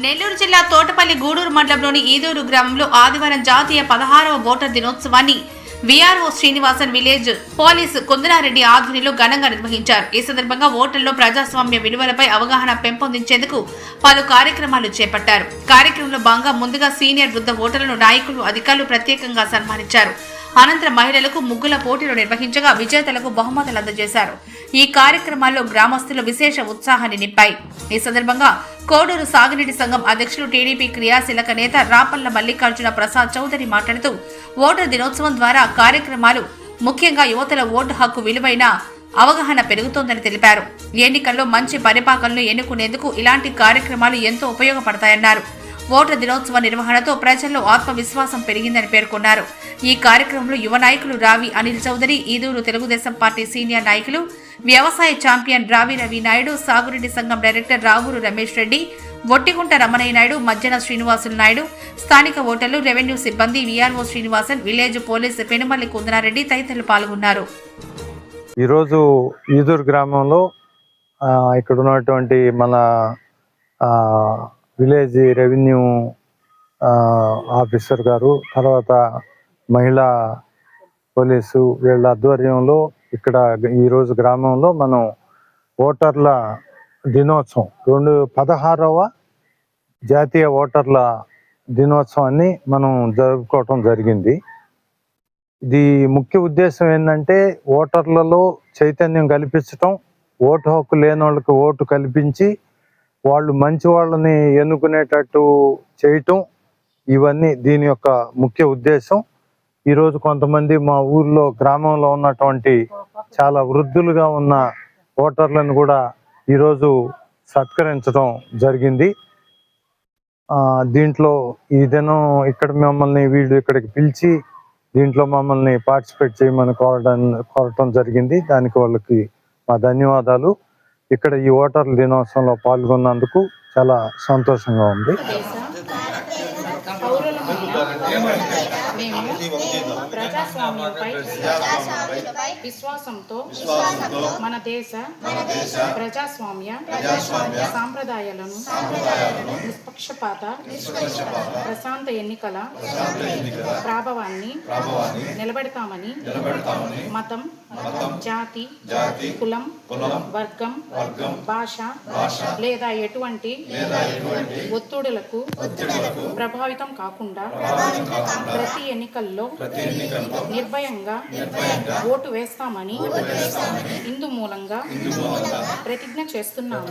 నెల్లూరు జిల్లా తోటపల్లి గూడూరు మండలంలోని ఈదూరు గ్రామంలో ఆదివారం జాతీయ పదహారవ ఓటర్ దినోత్సవాన్ని VRO Srinivasan village police Kundanareddy ఆధ్వర్యంలో ఘనంగా నిర్వహించారు. ఈ సందర్భంగా ఓటర్లో ప్రజాస్వామ్య విలువలపై అవగాహన పెంపొందించేందుకు పలు కార్యక్రమాలు చేపట్టారు. కార్యక్రమంలో భాగంగా ముందుగా సీనియర్ వృద్ధ ఓటర్లను నాయకులు అధికారులు ప్రత్యేకంగా సన్మానించారు. అనంతరం మహిళలకు ముగ్గుల పోటీలు నిర్వహించగా విజేతలకు బహుమతులు అందజేశారు. ఈ కార్యక్రమాల్లో గ్రామస్తులు విశేష ఉత్సాహాన్ని నింపాయి. ఈ సందర్భంగా కోడూరు సాగునీటి సంఘం అధ్యక్షులు టీడీపీ క్రియాశీలక నేత రాపల్ల మల్లికార్జున ప్రసాద్ చౌదరి మాట్లాడుతూ ఓటర్ దినోత్సవం ద్వారా కార్యక్రమాలు ముఖ్యంగా యువతల ఓటు హక్కు విలువైన అవగాహన పెరుగుతోందని తెలిపారు. ఎన్నికల్లో మంచి పరిపాలనను ఎన్నుకునేందుకు ఇలాంటి కార్యక్రమాలు ఎంతో ఉపయోగపడతాయన్నారు. ఓటర్ దినోత్సవ నిర్వహణతో ప్రజల్లో ఆత్మవిశ్వాసం పెరిగిందని పేర్కొన్నారు. ఈ కార్యక్రమంలో యువ నాయకులు రావి అనిల్ చౌదరి ఈదూరు తెలుగుదేశం పార్టీ సీనియర్ నాయకులు వ్యవసాయ ఛాంపియన్ రావి రవి నాయుడు సాగురెడ్డి సంఘం డైరెక్టర్ రావూరు రమేష్ రెడ్డి ఒట్టిగుంట రమణయ్య నాయుడు మజ్జన శ్రీనివాసులు నాయుడు స్థానిక ఓటర్లు రెవెన్యూ సిబ్బంది VRO Srinivasan village police Penumalli Kundanareddy తదితరులు పాల్గొన్నారు. ఈరోజు ఈదూరు గ్రామంలో ఇక్కడ ఉన్నటువంటి మన విలేజ్ రెవెన్యూ ఆఫీసర్ గారు తర్వాత మహిళా పోలీసు వీళ్ళ ఆధ్వర్యంలో ఇక్కడ ఈరోజు గ్రామంలో మనం ఓటర్ల దినోత్సవం రెండు పదహారవ జాతీయ ఓటర్ల దినోత్సవాన్ని మనం జరుపుకోవటం జరిగింది. ఇది ముఖ్య ఉద్దేశం ఏంటంటే ఓటర్లలో చైతన్యం కల్పించటం ఓటు హక్కు లేని వాళ్ళకి ఓటు కల్పించి వాళ్ళు మంచి వాళ్ళని ఎన్నుకునేటట్టు చేయటం ఇవన్నీ దీని యొక్క ముఖ్య ఉద్దేశం. ఈరోజు కొంతమంది మా ఊర్లో గ్రామంలో ఉన్నటువంటి చాలా వృద్ధులుగా ఉన్న ఓటర్లను కూడా ఈరోజు సత్కరించడం జరిగింది. దీంట్లో ఈ దినం ఇక్కడ మమ్మల్ని వీళ్ళు ఇక్కడికి పిలిచి దీంట్లో మమ్మల్ని పార్టిసిపేట్ చేయమని కోరడం కోరటం జరిగింది. దానికి వాళ్ళకి మా ధన్యవాదాలు. ఇక్కడ ఈ ఓటర్ల దినోత్సవంలో పాల్గొన్నందుకు చాలా సంతోషంగా ఉంది. ప్రజాస్వామ్యంపై విశ్వాసంతో మన దేశ ప్రజాస్వామ్య సాంప్రదాయాలను నిష్పక్షపాత ప్రశాంత ఎన్నికల ప్రాభవాన్ని నిలబెడతామని మతం జాతి కులం వర్గం భాష లేదా ఎటువంటి ఒత్తిడులకు ప్రభావితం కాకుండా ప్రతి ఎన్నికల్లో నిర్భయంగా ఓటు వేస్తామని ఇందు మూలంగా ప్రతిజ్ఞ చేస్తున్నాము.